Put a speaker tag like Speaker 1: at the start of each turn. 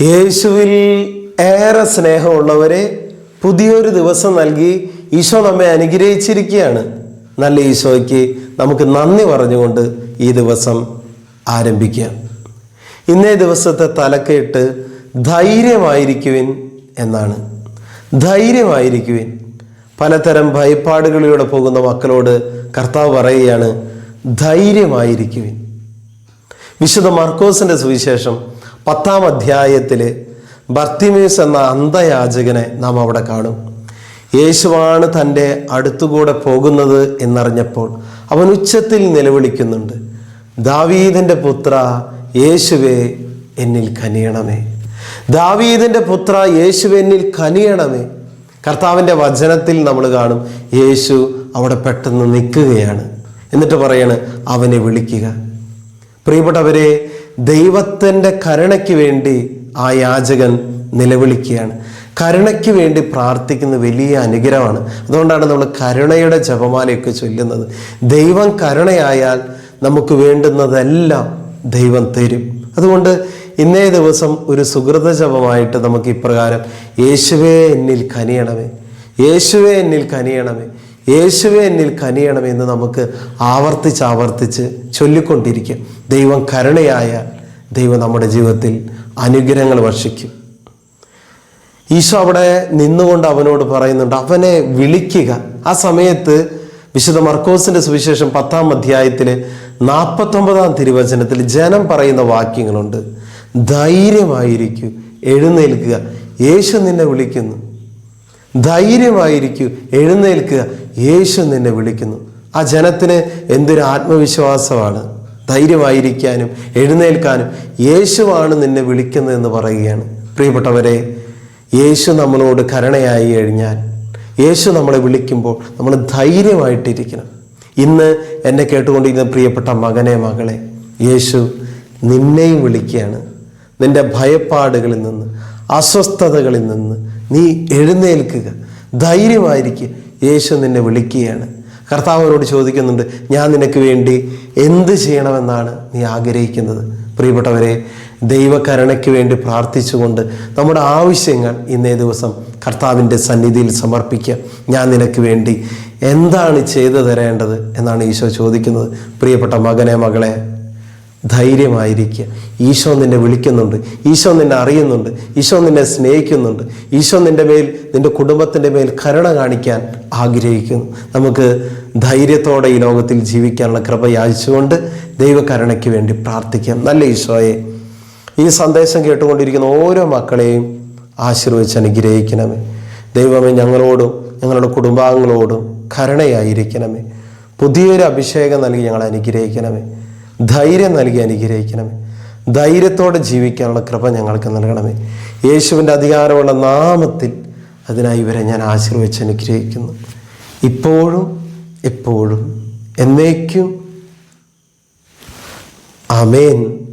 Speaker 1: യേശുവിൽ ഏറെ സ്നേഹമുള്ളവരെ പുതിയൊരു ദിവസം നൽകി ഈശോ നമ്മെ അനുഗ്രഹിച്ചിരിക്കുകയാണ്. നല്ല ഈശോയ്ക്ക് നമുക്ക് നന്ദി പറഞ്ഞുകൊണ്ട് ഈ ദിവസം ആരംഭിക്കാം. ഇന്നേ ദിവസത്തെ തലക്കെട്ട് ധൈര്യമായിരിക്കുവിൻ എന്നാണ്. ധൈര്യമായിരിക്കുവിൻ. പലതരം ഭയപ്പാടുകളിലൂടെ പോകുന്ന മക്കളോട് കർത്താവ് പറയുകയാണ് ധൈര്യമായിരിക്കുവിൻ. വിശുദ്ധ മർക്കോസിന്റെ സുവിശേഷം പത്താം അധ്യായത്തിൽ ബർത്തിമേസ് എന്ന അന്ധയാചകനെ നാം അവിടെ കാണും. യേശുവാണ് തന്റെ അടുത്തുകൂടെ പോകുന്നത് എന്നറിഞ്ഞപ്പോൾ അവൻ ഉച്ചത്തിൽ നിലവിളിക്കുന്നുണ്ട്. ദാവീദിന്റെ പുത്ര യേശുവേ എന്നിൽ കനിയണമേ. ദാവീദിന്റെ പുത്ര യേശുവേ എന്നിൽ കനിയണമേ. കർത്താവിന്റെ വചനത്തിൽ നമ്മൾ കാണും യേശു അവിടെ പെട്ടെന്ന് നിൽക്കുകയാണ്. എന്നിട്ട് പറയാണ് അവനെ വിളിക്കുക. പ്രിയപ്പെട്ടവരെ ദൈവത്തിന്റെ കരുണയ്ക്ക് വേണ്ടി ആ യാചകൻ നിലവിളിക്കുകയാണ്. കരുണയ്ക്ക് വേണ്ടി പ്രാർത്ഥിക്കുന്ന വലിയ അനുഗ്രഹമാണ്. അതുകൊണ്ടാണ് നമ്മൾ കരുണയുടെ ജപമാലയൊക്കെ ചൊല്ലുന്നത്. ദൈവം കരുണയായാൽ നമുക്ക് വേണ്ടുന്നതെല്ലാം ദൈവം തരും. അതുകൊണ്ട് ഇന്നേ ദിവസം ഒരു സുഹൃത ജപമായിട്ട് നമുക്ക് ഇപ്രകാരം യേശുവേ എന്നിൽ കനിയണമേ. യേശുവേ എന്നിൽ കനിയണമേ. യേശുവെ എന്നിൽ കനിയണമെന്ന് നമുക്ക് ആവർത്തിച്ച് ആവർത്തിച്ച് ചൊല്ലിക്കൊണ്ടിരിക്കും. ദൈവം കരുണയായ ദൈവം നമ്മുടെ ജീവിതത്തിൽ അനുഗ്രഹങ്ങൾ വർഷിക്കും. ഈശോ അവിടെ നിന്നുകൊണ്ട് അവനോട് പറയുന്നുണ്ട് അവനെ വിളിക്കുക. ആ സമയത്ത് വിശുദ്ധ മർക്കോസിന്റെ സുവിശേഷം പത്താം അധ്യായത്തിൽ നാൽപ്പത്തൊമ്പതാം തിരുവചനത്തിൽ ജനം പറയുന്ന വാക്യങ്ങളുണ്ട് ധൈര്യമായിരിക്കൂ എഴുന്നേൽക്കുക. യേശു നിന്നെ വിളിക്കുന്നു. ധൈര്യമായിരിക്കൂ എഴുന്നേൽക്കുക. യേശു നിന്നെ വിളിക്കുന്നു. ആ ജനത്തിന് എന്തൊരു ആത്മവിശ്വാസമാണ്. ധൈര്യമായിരിക്കാനും എഴുന്നേൽക്കാനും യേശുവാണ് നിന്നെ വിളിക്കുന്നതെന്ന് പറയുകയാണ്. പ്രിയപ്പെട്ടവരെ യേശു നമ്മളോട് കരുണയായി കഴിഞ്ഞാൽ യേശു നമ്മളെ വിളിക്കുമ്പോൾ നമ്മൾ ധൈര്യമായിട്ടിരിക്കണം. ഇന്ന് എന്നെ കേട്ടുകൊണ്ടിരിക്കുന്ന പ്രിയപ്പെട്ട മകനെ മകളെ യേശു നിന്നെയും വിളിക്കുകയാണ്. നിന്റെ ഭയപ്പാടുകളിൽ നിന്ന് അസ്വസ്ഥതകളിൽ നിന്ന് നീ എഴുന്നേൽക്കുക. ധൈര്യമായിരിക്കുക. യേശു നിന്നെ വിളിക്കുകയാണ്. കർത്താവിനോട് ചോദിക്കുന്നുണ്ട് ഞാൻ നിനക്ക് വേണ്ടി എന്ത് ചെയ്യണമെന്നാണ് നീ ആഗ്രഹിക്കുന്നത്? പ്രിയപ്പെട്ടവരെ ദൈവകരുണയ്ക്ക് വേണ്ടി പ്രാർത്ഥിച്ചുകൊണ്ട് നമ്മുടെ ആവശ്യങ്ങൾ ഇന്നേ ദിവസം കർത്താവിന്റെ സന്നിധിയിൽ സമർപ്പിക്കുക. ഞാൻ നിനക്ക് വേണ്ടി എന്താണ് ചെയ്തു തരേണ്ടത്? എന്നാണ് ഈശോ ചോദിക്കുന്നത്. പ്രിയപ്പെട്ട മകനെ മകളെ ധൈര്യമായിരിക്കുക. ഈശോ നിന്നെ വിളിക്കുന്നുണ്ട്. ഈശോ നിന്നെ അറിയുന്നുണ്ട്. ഈശോ നിന്നെ സ്നേഹിക്കുന്നുണ്ട്. ഈശോ നിന്റെ മേൽ നിന്റെ കുടുംബത്തിന്റെ മേൽ കരുണ കാണിക്കാൻ ആഗ്രഹിക്കുന്നു. നമുക്ക് ധൈര്യത്തോടെ ഈ ലോകത്തിൽ ജീവിക്കാനുള്ള കൃപ യാചിച്ചുകൊണ്ട് ദൈവകരുണയ്ക്ക് വേണ്ടി പ്രാർത്ഥിക്കാം. നല്ല ഈശോയെ ഈ സന്ദേശം കേട്ടുകൊണ്ടിരിക്കുന്ന ഓരോ മക്കളെയും ആശീർവദിച്ച് അനുഗ്രഹിക്കണമേ. ദൈവമേ ഞങ്ങളോടും ഞങ്ങളുടെ കുടുംബാംഗങ്ങളോടും കരുണയായിരിക്കണമേ. പുതിയൊരു അഭിഷേകം നൽകി ഞങ്ങളെ അനുഗ്രഹിക്കണമേ. ധൈര്യം നൽകി അനുഗ്രഹിക്കണമേ. ധൈര്യത്തോടെ ജീവിക്കാനുള്ള കൃപ ഞങ്ങൾക്ക് നൽകണമേ. യേശുവിന്റെ അധികാരമുള്ള നാമത്തിൽ അതിനായി ഇവരെ ഞാൻ ആശീർവദിച്ച് അനുഗ്രഹിക്കുന്നു. ഇപ്പോഴും എപ്പോഴും എന്നേക്കും. അമേൻ